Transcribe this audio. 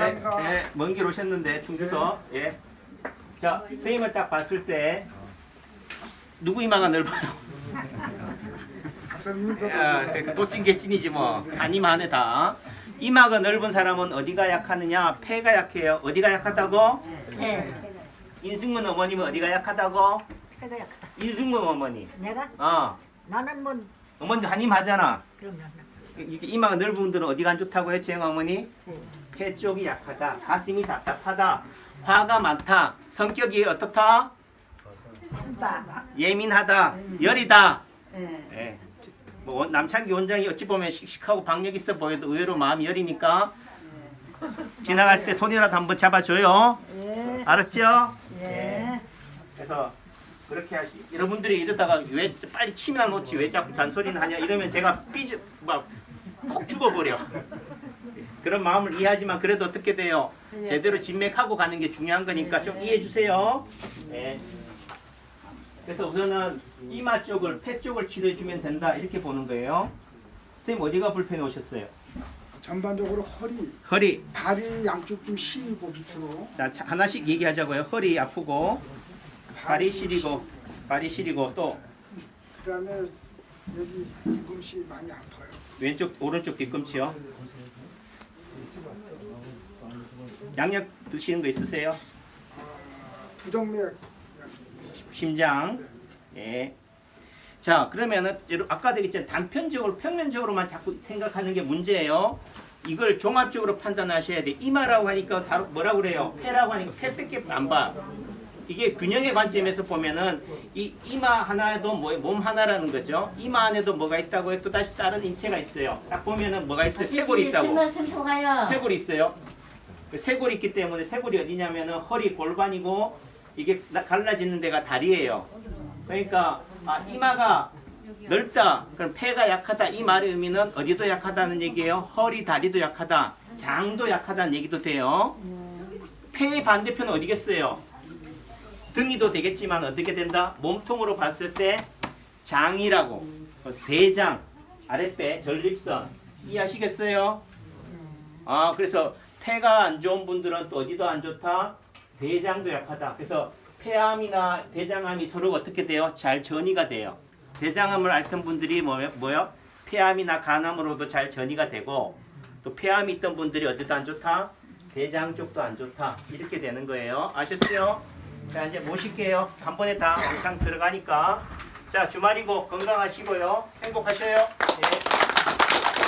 감사합니다. 예, 예, 먼 길 오셨는데 충주서 예. 자 선생님을 딱 봤을 때 누구 이마가 넓어요? 야, 그러니까 도찐개찐이지 뭐. 한 이마 안에 다. 이마가 넓은 사람은 어디가 약하느냐? 폐가 약해요. 어디가 약하다고? 네. 인승문 어머님은 어디가 약하다고? 해가 약하다. 인승문 어머니. 내가 어. 나는 뭐 어머니 한임 하잖아. 그러면 이마가 넓은 분들은 어디가 안 좋다고 해요, 재영 어머니? 폐 쪽이 약하다. 가슴이 답답하다. 화가 많다. 성격이 어떻다? 예민하다. 열이다. 예. 예. 뭐 원- 남창기 원장이 어찌 보면 씩씩하고 박력 있어 보여도 의외로 마음이 여리니까 지나갈 때 손이라도 한번 잡아줘요. 예. 알았죠? 예. 그래서 그렇게 하시. 여러분들이 이러다가 왜 빨리 치면 놓지 왜 자꾸 잔소리는 하냐 이러면 제가 삐져 막콕 죽어버려. 그런 마음을 이해하지만 그래도 어떻게 돼요? 제대로 진맥하고 가는 게 중요한 거니까 좀 이해해 주세요. 네. 그래서 우선은 이마 쪽을 폐 쪽을 치료해 주면 된다 이렇게 보는 거예요. 선생님 어디가 불편해 오셨어요? 전반적으로 허리, 허리. 발이 양쪽 좀 시리고 밑으로 자 차- 하나씩 얘기하자고요. 허리 아프고 발이 시리고 발이 시리고 또 그다음에 여기 뒤꿈치 많이 아파요. 왼쪽 오른쪽 뒤꿈치요. 양약 드시는 거 있으세요? 부정맥 심장. 예. 자 그러면은 아까도 얘기했지만 단편적으로 평면적으로만 자꾸 생각하는 게 문제예요. 이걸 종합적으로 판단하셔야 돼. 이마라고 하니까 다루, 뭐라고 그래요? 폐라고 하니까 폐밖에 안 봐. 이게 균형의 관점에서 보면은 이 이마 하나도 뭐, 몸 하나라는 거죠. 이마 안에도 뭐가 있다고 해또 다시 다른 인체가 있어요. 딱 보면은 뭐가 있어요? 쇄골이 있다고. 쇄골이 있어요. 그 쇄골이 있기 때문에 쇄골이 어디냐면은 허리 골반이고 이게 나- 갈라지는 데가 다리예요. 그러니까 아, 이마가 넓다. 그럼 폐가 약하다. 이 말의 의미는 어디도 약하다는 얘기예요. 허리, 다리도 약하다. 장도 약하다는 얘기도 돼요. 폐의 반대편은 어디겠어요? 등이도 되겠지만 어떻게 된다? 몸통으로 봤을 때 장이라고 어, 대장, 아랫배, 전립선 이해하시겠어요? 아 그래서 폐가 안 좋은 분들은 또 어디도 안 좋다? 대장도 약하다. 그래서 폐암이나 대장암이 서로 어떻게 돼요? 잘 전이가 돼요. 대장암을 앓던 분들이 뭐요? 뭐요? 폐암이나 간암으로도 잘 전이가 되고 또 폐암이 있던 분들이 어디도 안 좋다? 대장 쪽도 안 좋다. 이렇게 되는 거예요. 아셨죠? 자 이제 모실게요. 한 번에 다 왕창 들어가니까 자 주말이고 건강하시고요. 행복하셔요. 예.